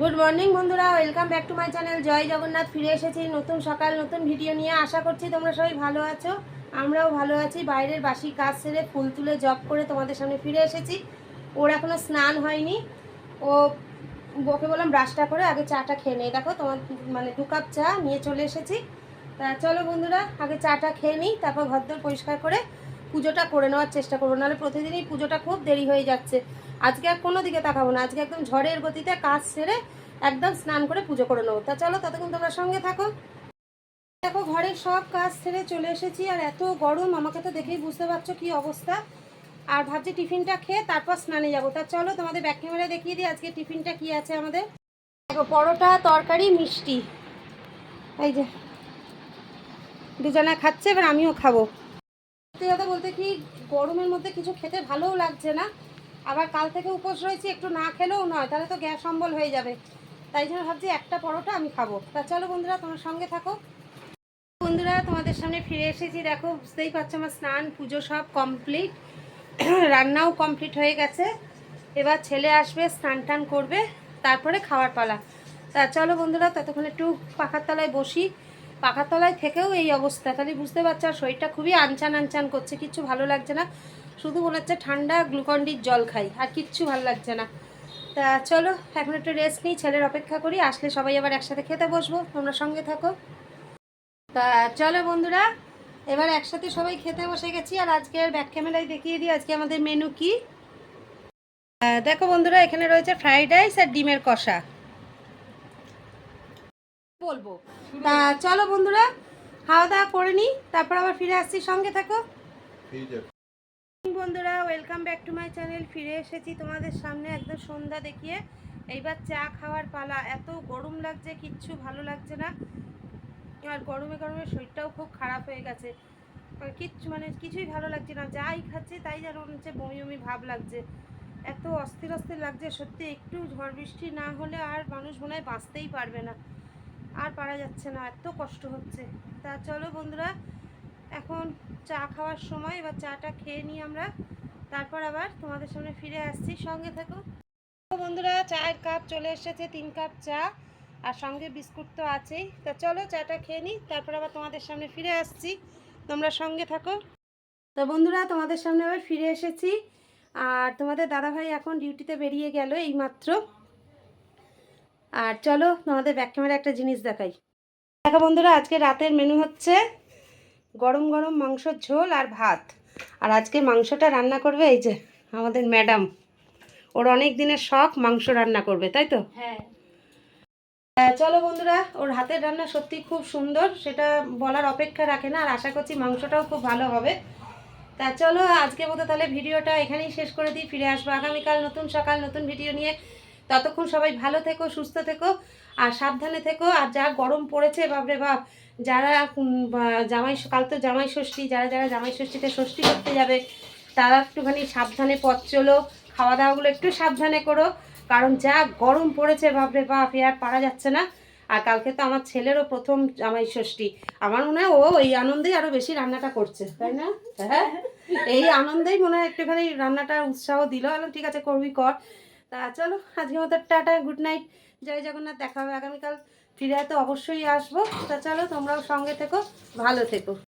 Good morning বন্ধুরা। Welcome back to my channel জয় জগন্নাথ, ফিরে এসেছি নতুন সকাল, নতুন ভিডিও নিয়ে। আশা করছি তোমরা সবাই ভালো আছো। আমরাও ভালো আছি। বাইরের বাসি কাজ সেরে ফুল তুলে জব করে তোমাদের সামনে ফিরে এসেছি। ওর এখনও স্নান হয়নি। ও, ওকে বললাম ব্রাশটা করে আগে চাটা খেয়ে নেই। দেখো তোমার মানে দু কাপ চা নিয়ে চলে এসেছি। তা চলো বন্ধুরা, আগে চাটা খেয়ে নিই, তারপর ঘরদোর পরিষ্কার করে পুজোটা করে নেওয়ার চেষ্টা করব। নাহলে প্রতিদিনই পুজোটা খুব দেরি হয়ে যাচ্ছে। আজকে আর কোনো দিকে তাকাবো না। আজকে একদম ঝড়ের গতিতে কাজ সেরে একদম স্নান করে পুজো করে নেব। তা চলো ততক্ষণ তোমরা সঙ্গে থাকো। দেখো, ঘরের সব কাজ সেরে চলে এসেছি আর এত গরম, আমাকে তো দেখেই বুঝতে পারছ কি অবস্থা। আর ভাবছি টিফিনটা খেয়ে তারপর স্নানে যাব। তা চলো তোমাদের ব্যাক ক্যামেরায় দেখিয়ে দিই আজকে টিফিনটা কি আছে আমাদের। দেখো, পরোটা, তরকারি, মিষ্টি। এই যে, দুজনে খাচ্ছে, এবার আমিও খাব। সত্যি কথা বলতে কি, গরমের মধ্যে কিছু খেতে ভালোও লাগছে না। আবার কাল থেকে উপোস রয়েছি, একটু না খেলেও নয়, তাহলে তো গ্যাস অম্বল হয়ে যাবে। তাই জন্য ভাবছি একটা পরোটা আমি খাব। তা চলো বন্ধুরা, তোমার সঙ্গে থাকো। বন্ধুরা, তোমাদের সামনে ফিরে এসেছি, দেখো, বুঝতেই পারছ আমার স্নান, পুজো সব কমপ্লিট। রান্নাও কমপ্লিট হয়ে গেছে। এবার ছেলে আসবে, স্নান টান করবে, তারপরে খাওয়ার পালা। তা চলো বন্ধুরা, ততক্ষণ একটু পাখার তলায় বসি। পাখার তলায় থেকেও এই অবস্থা, তাহলে বুঝতে পারছ, আর শরীরটা খুবই আনচান আনচান করছে, কিচ্ছু ভালো লাগছে না। শুধু মনে হচ্ছে ঠান্ডা গ্লুকন্ডির জল খাই আর কিচ্ছু ভালো লাগছে না। তা চলো এখন একটু রেস্ট নিই ছেলের অপেক্ষা করি আসলে সবাই আবার একসাথে খেতে বসবো তোমরা সঙ্গে থাকো। তা চলো বন্ধুরা এবার একসাথে সবাই খেতে বসে গেছি আর আজকের ব্যাক ক্যামেরায় দেখিয়ে দিই আজকে আমাদের মেনু কি। দেখো বন্ধুরা এখানে রয়েছে ফ্রাইড রাইস আর ডিমের কষা। বলব। তা চলো বন্ধুরা খাওয়া দাওয়া করে নিই তারপর আবার ফিরে আসছি সঙ্গে থাকো। বন্ধুরা welcome back to my channel ফিরে এসেছি তোমাদের সামনে একদম সন্ধ্যা দেখিয়ে। এইবার চা খাওয়ার পালা। এত গরম লাগছে, কিচ্ছু ভালো লাগছে না। আর গরমে গরমে শরীরটাও খুব খারাপ হয়ে গেছে। কিচ্ছু মানে কিছুই ভালো লাগছে না। যাই খাচ্ছি, তাই যেন হচ্ছে বমি বমি ভাব লাগছে। এত অস্থির অস্থির লাগছে, সত্যি একটু ঝড় বৃষ্টি না হলে আর মানুষ মনে হয় বাঁচতেই পারবে না। আর পারা যাচ্ছে না, এত কষ্ট হচ্ছে। তা চলো বন্ধুরা এখন চা খাওয়ার সময় এবার চাটা খেয়ে নিই আমরা। তারপর আবার তোমাদের সামনে ফিরে আসছি। সঙ্গে থাকো। বন্ধুরা, চায়ের কাপ চলে এসেছে, তিন কাপ চা আর সঙ্গে বিস্কুট তো আছেই। তা চলো চাটা খেয়ে নিই, তারপর আবার তোমাদের সামনে ফিরে আসছি। তোমরা সঙ্গে থাকো। তো বন্ধুরা, তোমাদের সামনে আবার ফিরে এসেছি। আর তোমাদের দাদাভাই এখন ডিউটিতে বেরিয়ে গেল এইমাত্র। আর চলো তোমাদের ব্যাক ক্যামেরা একটা জিনিস দেখাই। দেখো বন্ধুরা, আজকে রাতের মেনু হচ্ছে গরম গরম মাংসর ঝোল আর ভাত। আর আজকে মাংসটা রান্না করবে এই যে আমাদের ম্যাডাম। ওর অনেক দিনের শখ মাংস রান্না করবে তাই তো? হ্যাঁ। চলো বন্ধুরা ওর হাতের রান্না সত্যি খুব সুন্দর সেটা বলার অপেক্ষা রাখে না আর আশা করছি মাংসটাও খুব ভালো হবে। তা চলো আজকে মতো তাহলে ভিডিওটা এখানেই শেষ করে দিই ফিরে আসব আগামীকাল নতুন সকাল নতুন ভিডিও নিয়ে। ততক্ষণ সবাই ভালো থেকো, সুস্থ থেকো আর সাবধানে থেকো। আর যা গরম পড়েছে, বাপরে বাপ, যারা জামাই, কাল তো জামাই ষষ্ঠী, যারা যারা জামাই ষষ্ঠীতে ষষ্ঠী করতে যাবে, তারা একটুখানি সাবধানে পথ চলো খাওয়া দাওয়াগুলো একটু সাবধানে করো। কারণ যা গরম পড়েছে, বাপরে বাপ, এ আর পারা যাচ্ছে না। আর কালকে তো আমার ছেলেরও প্রথম জামাই ষষ্ঠী। আমার মনে হয় ও এই আনন্দেই আরও বেশি রান্নাটা করছে, তাই না? হ্যাঁ? এই আনন্দেই মনে হয় একটুখানি রান্নাটা উৎসাহ দিল। ঠিক আছে, করবি, কর। তা চলো, আজকের মতো টাটা গুড নাইট জয় জগন্নাথ, দেখা হবে আগামীকাল, ফিরে তো অবশ্যই আসব। তা চলো, তোমরাও সঙ্গে থেকো, ভালো থেকো।